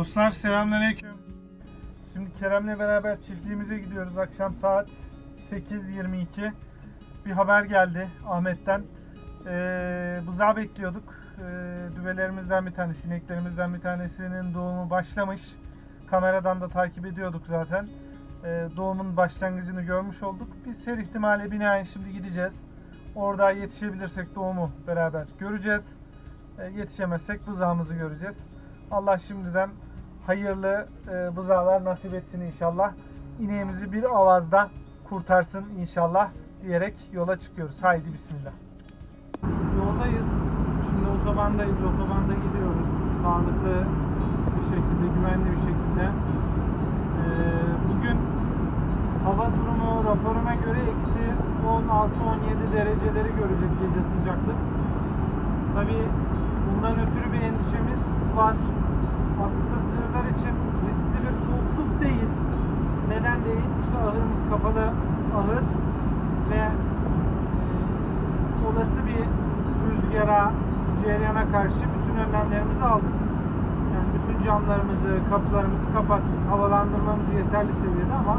Dostlar selamünaleyküm. Şimdi Kerem'le beraber çiftliğimize gidiyoruz. Akşam saat 8.22. Bir haber geldi Ahmet'ten. Ee, buzağı bekliyorduk. Ee, düvelerimizden bir tanesi, sineklerimizden bir tanesinin doğumu başlamış. Kameradan da takip ediyorduk zaten. Ee, doğumun başlangıcını görmüş olduk. Biz her ihtimale binaen şimdi gideceğiz. Orada yetişebilirsek doğumu beraber göreceğiz. Ee, yetişemezsek buzağımızı göreceğiz. Allah şimdiden hayırlı e, buzağlar nasip etsin inşallah. İneğimizi bir avazda kurtarsın inşallah diyerek yola çıkıyoruz. Haydi bismillah. Yoldayız. Şimdi otobandayız. Otobanda gidiyoruz. Sağlıklı bir şekilde, güvenli bir şekilde. Ee, bugün hava durumu raporuma göre eksi 16-17 dereceleri görecek gece sıcaklık. Tabii bundan ötürü bir endişemiz var. Aslında sığırlar için riskli bir soğukluk değil. Neden değil? İşte ahırımız kapalı ahır ve e, olası bir rüzgara, cereyana karşı bütün önlemlerimizi aldık. Yani bütün camlarımızı, kapılarımızı kapattık. Havalandırmamız yeterli seviyede ama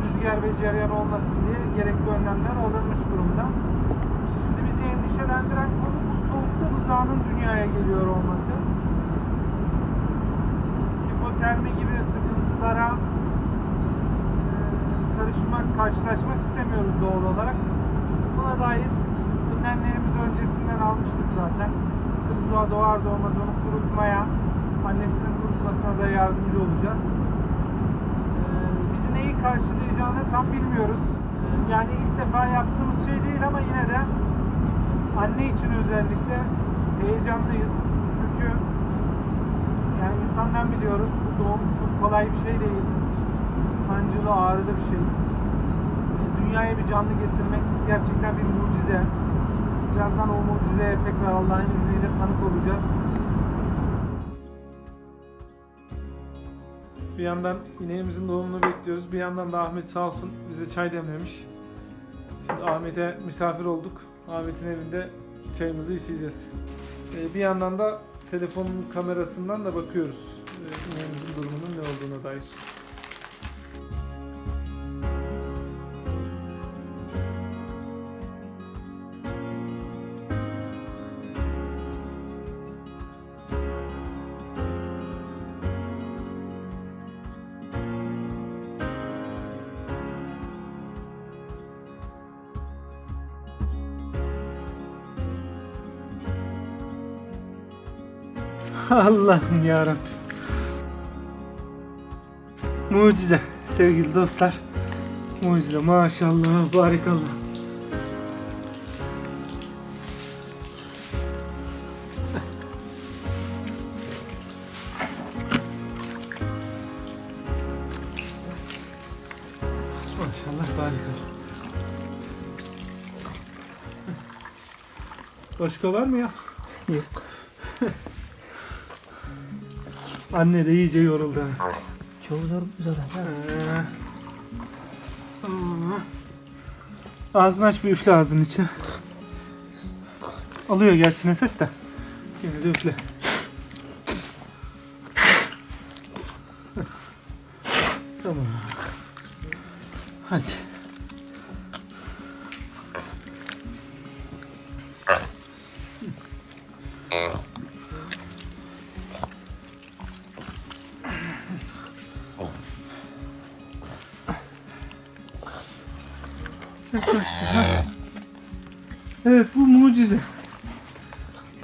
rüzgar ve cereyan olmasın diye gerekli önlemler alınmış durumda. Şimdi bizi endişelendiren konu bu soğukta buzağının dünyaya geliyor olması. Hipotermi gibi sıkıntılara karışmak, karşılaşmak istemiyoruz doğal olarak. Buna dair önlemlerimizi öncesinden almıştık zaten. İşte buzağı doğar doğmaz onu kurutmaya, annesinin kurutmasına da yardımcı olacağız. E, bizi neyi karşılayacağını tam bilmiyoruz. E, Yani ilk defa yaptığımız şey değil ama yine de anne için özellikle heyecanlıyız. Çünkü yani insandan biliyoruz doğum çok kolay bir şey değil. Sancılı, ağrılı bir şey. Dünyaya bir canlı getirmek gerçekten bir mucize. Birazdan o mucizeye tekrar Allah'ın izniyle tanık olacağız. Bir yandan ineğimizin doğumunu bekliyoruz. Bir yandan da Ahmet sağ olsun bize çay demlemiş. Şimdi Ahmet'e misafir olduk. Ahmet'in evinde çayımızı içeceğiz. Ee, bir yandan da telefonun kamerasından da bakıyoruz. Ee, ineğimizin durumunun ne olduğuna dair. Allah'ım yarabbim. Mucize sevgili dostlar. Mucize maşallah barikallah. Maşallah barikallah. Başka var mı ya? Yok. Anne de iyice yoruldu. Çok zor zaten. Ee. Ağzını aç bir üfle ağzının içi. Alıyor gerçi nefes de. Yine de üfle. Tamam. Hadi. Evet bu mucize.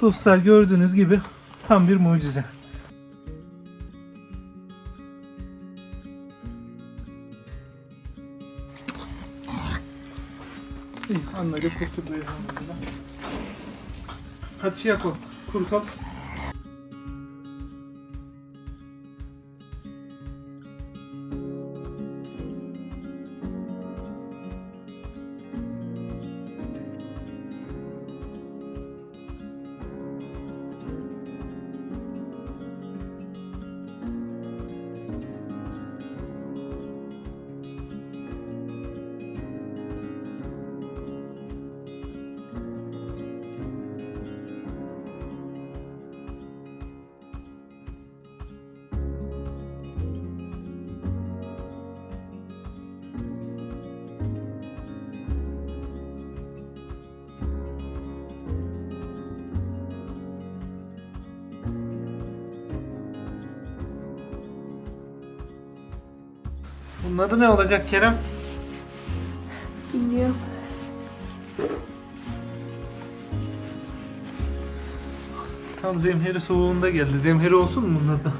Dostlar gördüğünüz gibi tam bir mucize. İyi anladık elhamdülillah. Hadi şey yapalım. Kurutalım. Bunun adı ne olacak Kerem? Bilmiyorum. Tam zemheri soğuğunda geldi. Zemheri olsun mu bunun adı?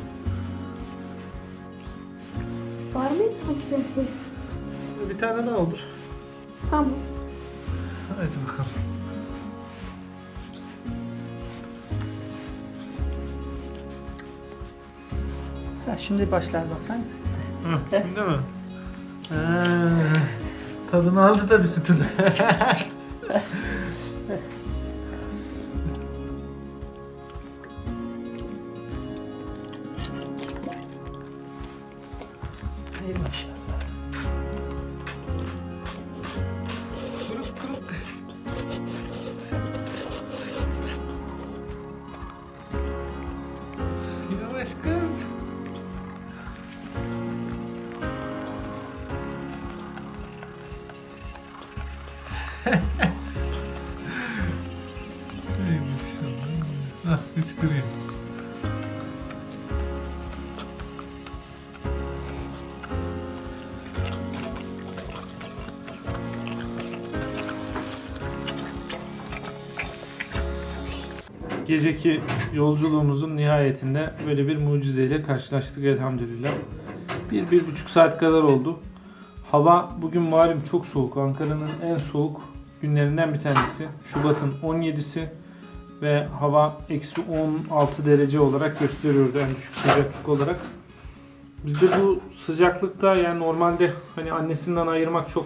Var mıydı sanki zevkli? Bir tane daha olur. Tamam. Hadi bakalım. Ha, şimdi başlar baksanıza. Hı, Şimdi mi? Ha, tadını aldı tabii sütün. Ey maşallah. Ah hıçkırayım. Geceki yolculuğumuzun nihayetinde böyle bir mucizeyle karşılaştık elhamdülillah. Bir, bir buçuk saat kadar oldu. Hava bugün malum çok soğuk. Ankara'nın en soğuk günlerinden bir tanesi. Şubat'ın 17'si ve hava eksi 16 derece olarak gösteriyordu en düşük sıcaklık olarak. Bizde bu sıcaklıkta yani normalde hani annesinden ayırmak çok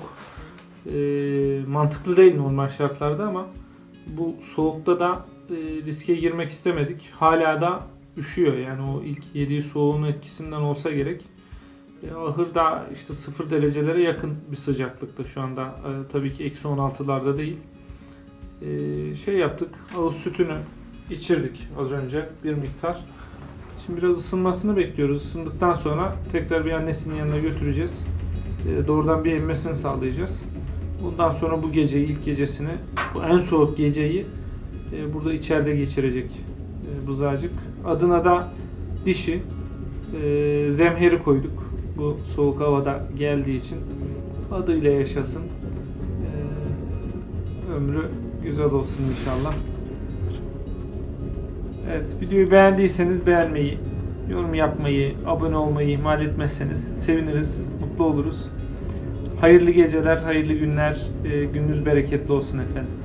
e, mantıklı değil normal şartlarda ama bu soğukta da e, riske girmek istemedik. Hala da üşüyor yani o ilk yediği soğuğun etkisinden olsa gerek. E, ahır da işte 0 derecelere yakın bir sıcaklıkta şu anda. E, tabii ki eksi 16'larda değil. E, şey yaptık. Ağız sütünü içirdik az önce bir miktar. Şimdi biraz ısınmasını bekliyoruz. Isındıktan sonra tekrar bir annesinin yanına götüreceğiz. E, doğrudan bir emmesini sağlayacağız. Bundan sonra bu geceyi, ilk gecesini, bu en soğuk geceyi e, burada içeride geçirecek e, buzağcık. Adına da dişi e, zemheri koyduk. Bu soğuk havada geldiği için adıyla yaşasın. E, ömrü güzel olsun inşallah. Evet, videoyu beğendiyseniz beğenmeyi, yorum yapmayı, abone olmayı ihmal etmezseniz seviniriz, mutlu oluruz. Hayırlı geceler, hayırlı günler, e, gününüz bereketli olsun efendim.